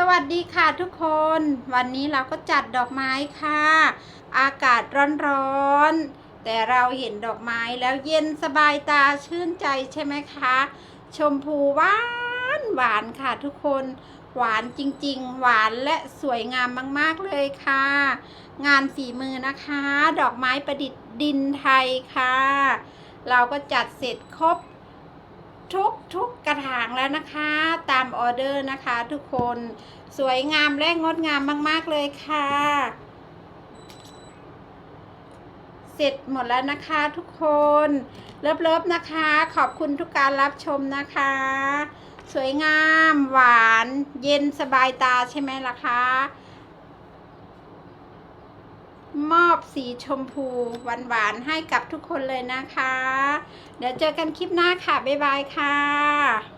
สวัสดีค่ะทุกคน วันนี้เราก็จัดดอกไม้ค่ะ อากาศร้อนๆ แต่เราเห็นดอกไม้แล้วเย็นสบายตาชื่นใจใช่ไหมคะ ชมพูหวานหวานค่ะทุกคน หวานจริงๆ หวานและสวยงามมากๆเลยค่ะ งานฝีมือนะคะ ดอกไม้ประดิษฐ์ดินไทยค่ะ เราก็จัดเสร็จครบ ทุกทุกกระถางแล้วนะคะ ตามออเดอร์นะคะทุกคนสวยงามและงดงามมาก ๆ เลยค่ะ เสร็จหมดแล้วนะคะทุกคน เลิฟๆนะคะ ขอบคุณทุกการรับชมนะคะ สวยงามหวาน เย็นสบายตาใช่ไหมล่ะคะ มอบสีชมพูหวานๆให้กับทุกคนเลยนะคะ เดี๋ยวเจอกันคลิปหน้าค่ะ บ๊ายบายค่ะ